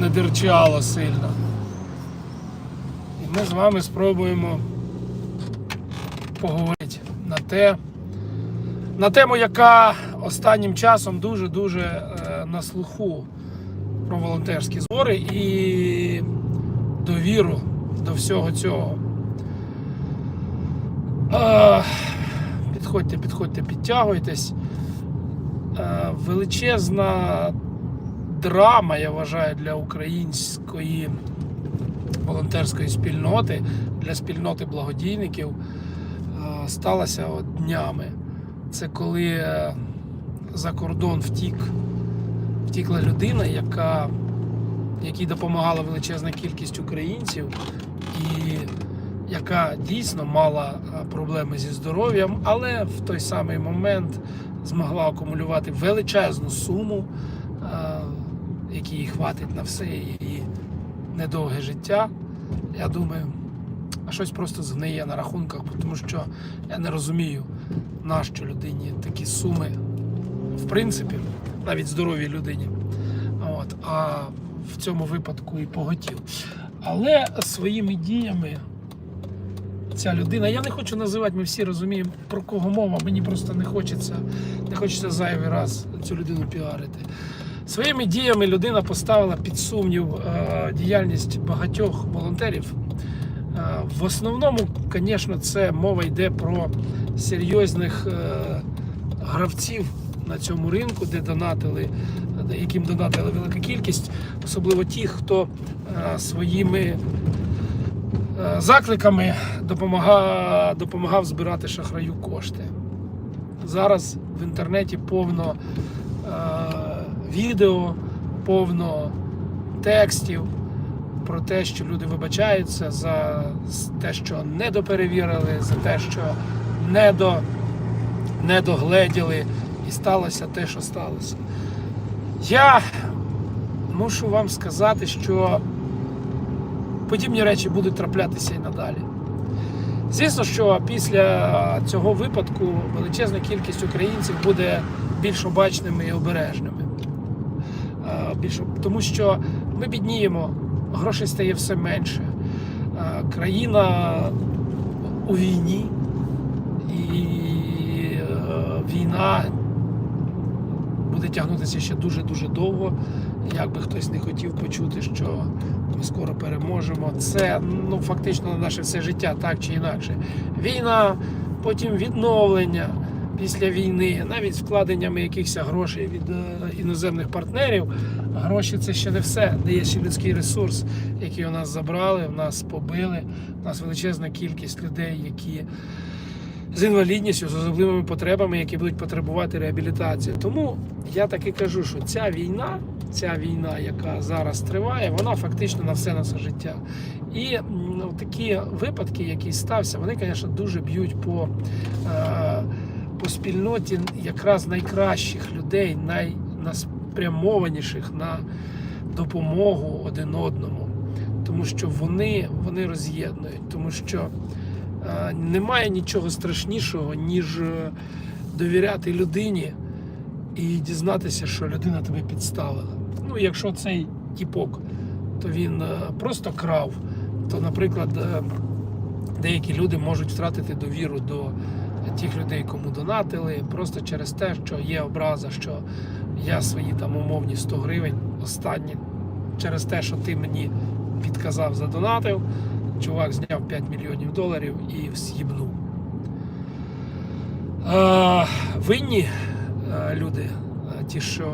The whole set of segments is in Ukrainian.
не дирчало сильно. І ми з вами спробуємо поговорити на те, на тему, яка останнім часом дуже-дуже е, на слуху про волонтерські збори і довіру до всього цього. Е, Підходьте, підходьте, підтягуйтесь. Е, Величезна драма, я вважаю, для української волонтерської спільноти, для спільноти благодійників е, сталася от днями. Це коли е, за кордон втік, втікла людина, яка, якій допомагала величезна кількість українців, і яка дійсно мала е, проблеми зі здоров'ям, але в той самий момент змогла акумулювати величезну суму, якій їй хватить на все її недовге життя. Я думаю, а щось просто згниє на рахунках, тому що я не розумію, нащо людині такі суми, в принципі, навіть здоровій людині. От, а в цьому випадку і поготів. Але своїми діями ця людина, я не хочу називати, ми всі розуміємо, про кого мова, мені просто не хочеться, не хочеться зайвий раз цю людину піарити. Своїми діями людина поставила під сумнів е, діяльність багатьох волонтерів. Е, В основному, звісно, це мова йде про серйозних е, гравців на цьому ринку, де донатили, яким донатили велика кількість, особливо ті, хто своїми закликами допомагав, допомагав збирати шахраю кошти. Зараз в інтернеті повно відео, повно текстів про те, що люди вибачаються за те, що не доперевірили, за те, що не, до, не догледіли, і сталося те, що сталося. Я мушу вам сказати, що подібні речі будуть траплятися і надалі. Звісно, що після цього випадку величезна кількість українців буде більш обачними і обережними. Більш, тому що ми бідніємо, грошей стає все менше. Е, Країна у війні, і е, війна буде тягнутися ще дуже-дуже довго. Як би хтось не хотів почути, що ми скоро переможемо. Це ну фактично на наше все життя, так чи інакше. Війна, потім відновлення після війни, навіть вкладеннями якихось грошей від е, іноземних партнерів. Гроші це ще не все. Де є ще людський ресурс, який у нас забрали, в нас побили. У нас величезна кількість людей, які з інвалідністю, з особливими потребами, які будуть потребувати реабілітації. Тому я таки кажу, що ця війна, ця війна, яка зараз триває, вона фактично на все наше життя. І ну, такі випадки, які стався, вони, звісно, дуже б'ють по, е, по спільноті якраз найкращих людей, найнаспрямованіших на допомогу один одному. Тому що вони, вони роз'єднують, тому що Е, немає нічого страшнішого, ніж е, довіряти людині і дізнатися, що людина тебе підставила. Ну, якщо цей тіпок, то він е, просто крав, то, наприклад, е, деякі люди можуть втратити довіру до тих людей, кому донатили, просто через те, що є образа, що я свої там умовні 100 гривень останні, через те, що ти мені підказав, задонатив, чувак зняв 5 мільйонів доларів і з'їбнув. Е, винні е, люди, е, ті, що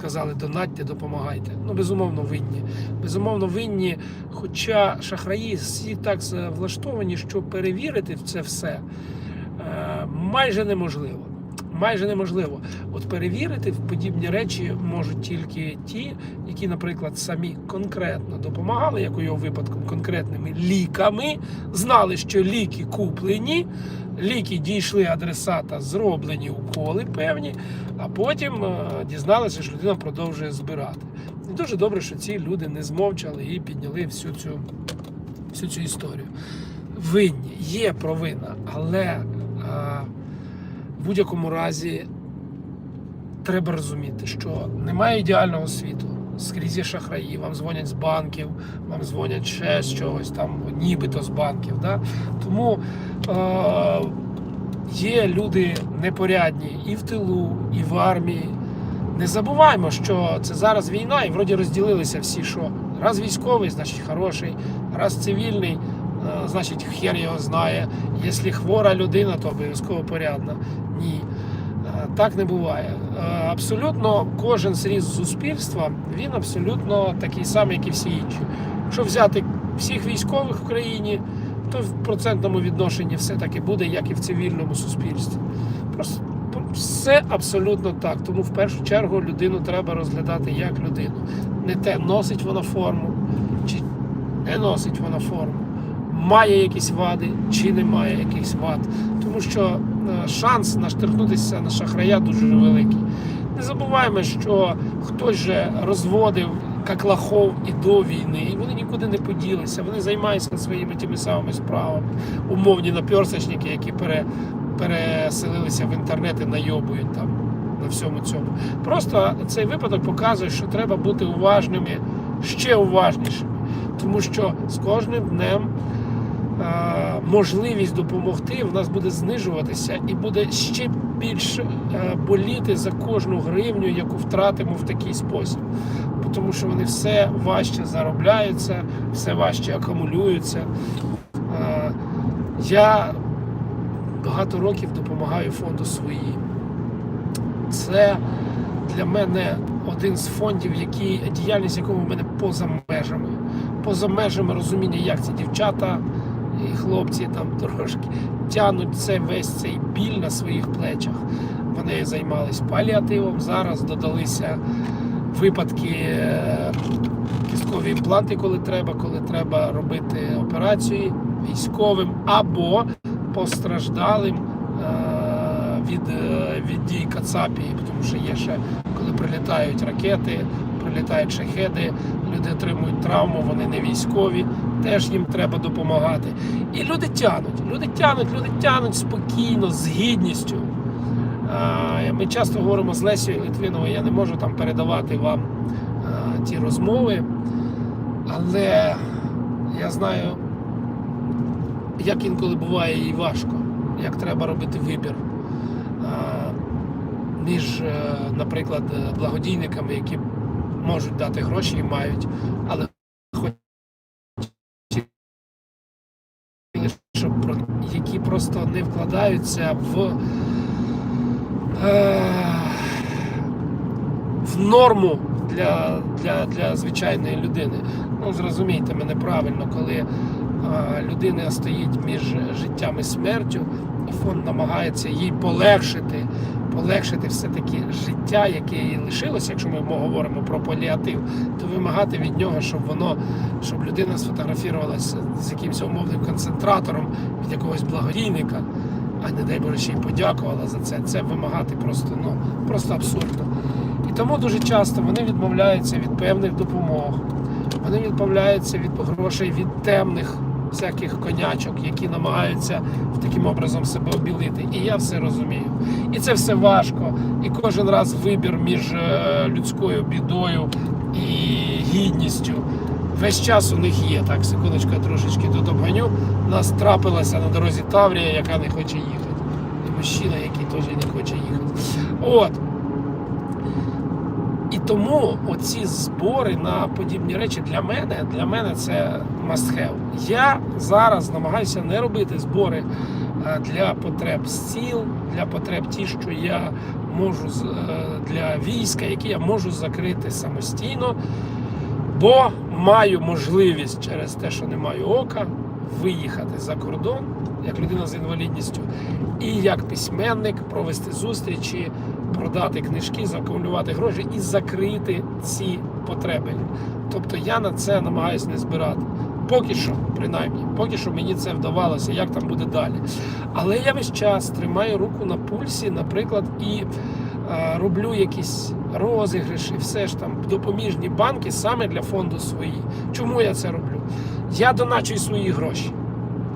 казали, донатьте, допомагайте. Ну, безумовно, винні. Безумовно, винні. Хоча шахраї всі так влаштовані, що перевірити це все майже неможливо. Майже неможливо. От перевірити подібні речі можуть тільки ті, які, наприклад, самі конкретно допомагали, як у його випадку, конкретними ліками, знали, що ліки куплені, ліки дійшли адресата, зроблені уколи певні, а потім е, дізналися, що людина продовжує збирати. І дуже добре, що ці люди не змовчали і підняли всю цю, всю цю історію. Винні, є провина, але е, в будь-якому разі треба розуміти, що немає ідеального світу. скрізь є шахраї, вам дзвонять з банків, вам дзвонять ще з чогось там, нібито з банків. Да? Тому е- є люди непорядні і в тилу, і в армії. Не забуваймо, що це зараз війна, і вроді розділилися всі, що раз військовий, значить хороший, раз цивільний, значить хер його знає. Якщо хвора людина, то обов'язково порядна. Ні. Е, Так не буває. Е, Абсолютно кожен зріз суспільства він абсолютно такий самий, як і всі інші. Якщо взяти всіх військових в країні, то в процентному відношенні все таки буде, як і в цивільному суспільстві. Просто все абсолютно так. Тому в першу чергу людину треба розглядати як людину. Не те, носить вона форму, чи не носить вона форму, має якісь вади, чи не має якихось вад. Тому що е, шанс наштернутися на шахрая дуже великий. Не забуваємо, що хтось же розводив каклахов і до війни, і вони нікуди не поділися. Вони займаються своїми тими самими справами. Умовні наперсочники, які пере, переселилися в інтернет і найобують там на всьому цьому. Просто цей випадок показує, що треба бути уважними, ще уважнішими, тому що з кожним днем. Е, Можливість допомогти в нас буде знижуватися і буде ще більше боліти за кожну гривню, яку втратимо в такий спосіб. Тому що вони все важче заробляються, все важче акумулюються. Е, Я багато років допомагаю фонду свої. Це для мене один з фондів, які, діяльність якого в мене поза межами. Поза межами розуміння, як ці дівчата і хлопці там трошки тянуть це весь цей біль на своїх плечах. Вони займались паліативом. Зараз додалися випадки е, кісткові імпланти, коли треба, коли треба робити операції військовим або постраждалим е, від, е, від дій Кацапії, тому що є ще, коли прилітають ракети, прилітають шахеди, люди отримують травму, вони не військові, теж їм треба допомагати. І люди тянуть, люди тянуть, люди тянуть спокійно, з гідністю. Ми часто говоримо з Лесією Литвиновою, я не можу там передавати вам ті розмови, але я знаю, як інколи буває їй важко, як треба робити вибір між, е, наприклад, благодійниками, які можуть дати гроші і мають, але щоб які просто не вкладаються в, е, в норму для, для, для звичайної людини. Ну, зрозумійте мене правильно, коли е, людина стоїть між життям і смертю, і фонд намагається їй полегшити, полегшити все-таки життя, яке їй лишилося, якщо ми говоримо про паліатив, то вимагати від нього, щоб воно, щоб людина сфотографувалася з якимось умовним концентратором від якогось благодійника, а не дай Боже ще й подякувала за це. Це вимагати просто, ну, просто абсурдно. І тому дуже часто вони відмовляються від певних допомог. Вони відмовляються від грошей від темних всяких конячок, які намагаються таким образом себе обілити. І я все розумію. І це все важко. І кожен раз вибір між е, людською бідою і гідністю. Весь час у них є. Так, секундочку, я трошечки тут обганю. Нас трапилася на дорозі Таврія, яка не хоче їхати. І мужчина, який теж не хоче їхати. От. Тому оці збори на подібні речі для мене, для мене це must have. Я зараз намагаюся не робити збори е, для потреб стіл, для потреб ті, що я можу е, для війська, які я можу закрити самостійно, бо маю можливість через те, що не маю ока, виїхати за кордон як людина з інвалідністю, і як письменник провести зустрічі, продати книжки, закумулювати гроші і закрити ці потреби. Тобто я на це намагаюся не збирати. Поки що, принаймні, поки що мені це вдавалося, як там буде далі. Але я весь час тримаю руку на пульсі, наприклад, і е, роблю якісь розіграші, все ж там допоміжні банки саме для фонду свої. Чому я це роблю? Я доначую свої гроші.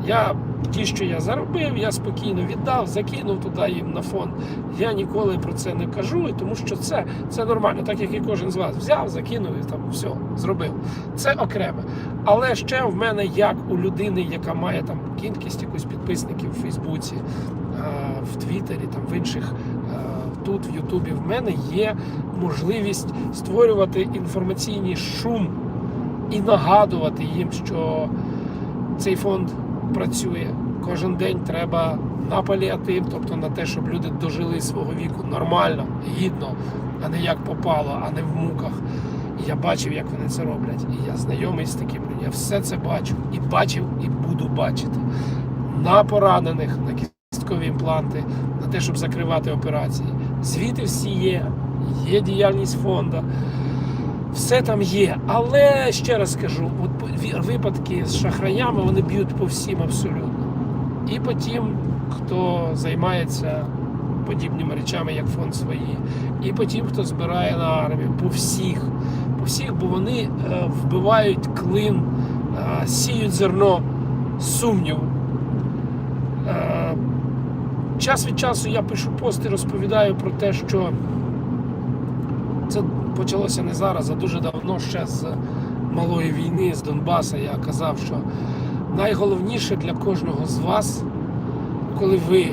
Я ті, що я заробив, я спокійно віддав, закинув туди їм на фонд. Я ніколи про це не кажу, тому що це, це нормально, так як і кожен з вас взяв, закинув і там все зробив. Це окреме. Але ще в мене, як у людини, яка має там кількість якусь підписників в Фейсбуці, е, в Твіттері, там в інших е, тут, в Ютубі, в мене є можливість створювати інформаційний шум і нагадувати їм, що цей фонд працює. Кожен день треба на паліатив, тобто на те, щоб люди дожили свого віку нормально, гідно, а не як попало, а не в муках. І я бачив, як вони це роблять. І я знайомий з таким. Я все це бачу і бачив, і буду бачити. На поранених, на кісткові імпланти, на те, щоб закривати операції. Звіти всі є, є діяльність фонду. Все там є, але ще раз скажу, от випадки з шахраями вони б'ють по всім абсолютно. І по тим, хто займається подібними речами, як фонд свої, і по тим, хто збирає на армію, по всіх, по всіх, бо вони е, вбивають клин, е, сіють зерно сумніву. Е, час від часу я пишу пости, розповідаю про те, що це почалося не зараз, а дуже давно ще з малої війни з Донбаса. Я казав, що найголовніше для кожного з вас, коли ви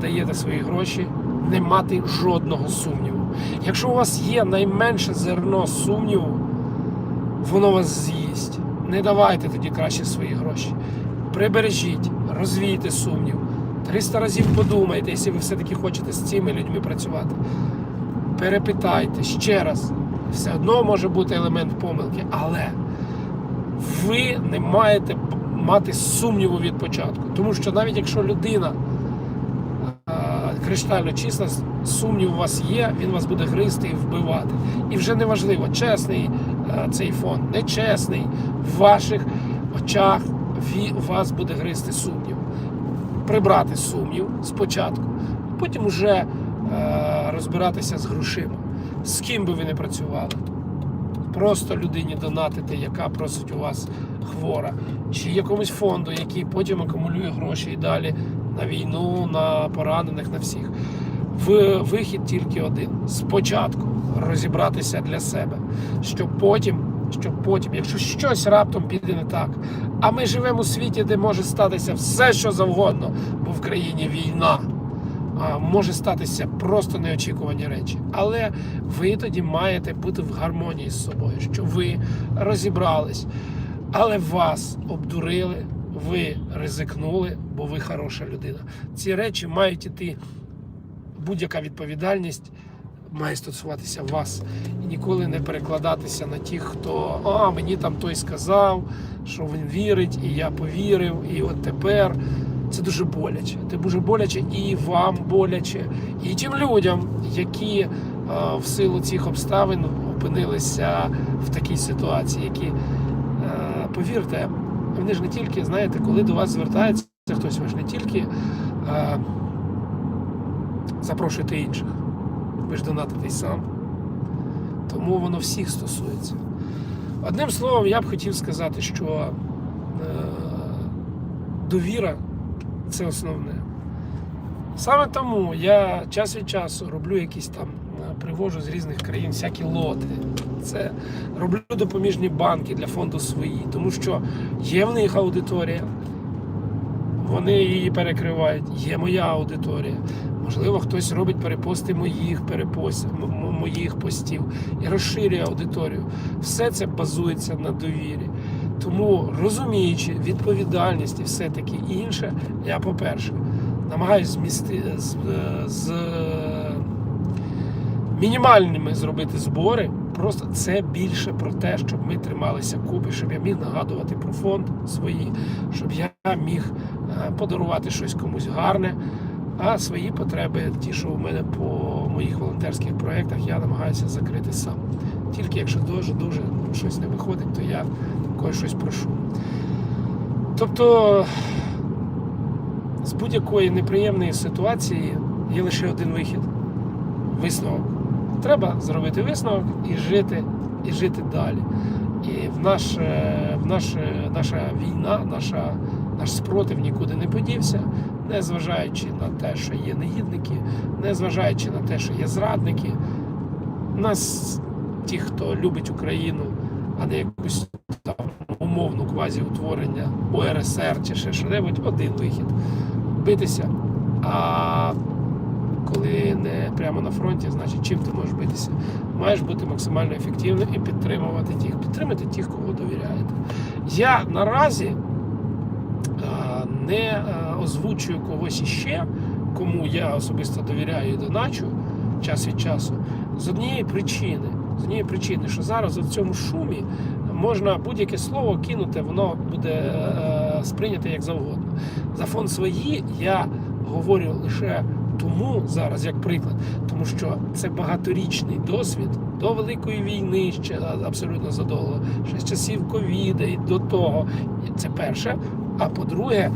даєте свої гроші, не мати жодного сумніву. Якщо у вас є найменше зерно сумніву, воно вас з'їсть. Не давайте тоді краще свої гроші. Прибережіть, розвійте сумнів. 300 разів подумайте, якщо ви все-таки хочете з цими людьми працювати перепитайте ще раз. Все одно може бути елемент помилки, але ви не маєте мати сумніву від початку. Тому що навіть якщо людина е, криштально числа, сумнів у вас є, він вас буде гризти і вбивати. І вже не важливо, чесний цей фонд, нечесний, в ваших очах вас буде гризти сумнів. Прибрати сумнів спочатку, потім уже розбиратися з грошима. З ким би ви не працювали. Просто людині донатити, яка просить у вас хвора, чи якомусь фонду, який потім акумулює гроші і далі на війну, на поранених, на всіх. В вихід тільки один: спочатку розібратися для себе, щоб потім, щоб потім, якщо щось раптом піде не так, а ми живемо у світі, де може статися все, що завгодно, бо в країні війна. Може статися просто неочікувані речі. Але ви тоді маєте бути в гармонії з собою, що ви розібрались, але вас обдурили, ви ризикнули, бо ви хороша людина. Ці речі мають іти, будь-яка відповідальність має стосуватися вас і ніколи не перекладатися на тих, хто а мені там той сказав, що він вірить, і я повірив, і от тепер. Це дуже боляче. Це дуже боляче і вам боляче, і тим людям, які е, в силу цих обставин опинилися в такій ситуації, які, е, повірте, вони ж не тільки, знаєте, коли до вас звертається хтось, ви ж не тільки е, запрошуєте інших, ви ж донатите й сам. Тому воно всіх стосується. Одним словом, я б хотів сказати, що довіра це основне. Саме тому я час від часу роблю якісь там, е, привожу з різних країн всякі лоти. Це роблю допоміжні банки для фонду свої, тому що є в них аудиторія, вони її перекривають, є моя аудиторія. Можливо, хтось робить перепости моїх перепостів, моїх постів і розширює аудиторію. Все це базується на довірі. Тому розуміючи відповідальність і все таке інше, я, по-перше, намагаюся змісти з, з мінімальними зробити збори. Просто це більше про те, щоб ми трималися купи, щоб я міг нагадувати про фонд свої, щоб я міг е, подарувати щось комусь гарне. А свої потреби, ті, що у мене по моїх волонтерських проєктах, я намагаюся закрити сам. Тільки якщо дуже дуже щось не виходить, то я когось щось прошу. Тобто з будь-якої неприємної ситуації є лише один вихід висновок. Треба зробити висновок і жити, і жити далі. І в наш, е, в наш, е, наша війна, наша, наш спротив нікуди не подівся, незважаючи на те, що є негідники, незважаючи на те, що є зрадники. Нас ті, хто любить Україну, а не якусь там умовну квазіутворення УРСР чи ще що-небудь, один вихід битися. А коли не прямо на фронті, значить чим ти можеш битися? Маєш бути максимально ефективним і підтримувати тих, підтримати тих, кого довіряєте. Я наразі не озвучую когось іще, кому я особисто довіряю і доначу час від часу, з однієї причини. З однієї причини, що зараз в цьому шумі можна будь-яке слово кинути, воно буде е, сприйняте як завгодно. За фонд свої я говорю лише тому зараз, як приклад, тому що це багаторічний досвід до Великої війни, ще абсолютно задовго, ще з часів ковіда і до того. Це перше. А по-друге,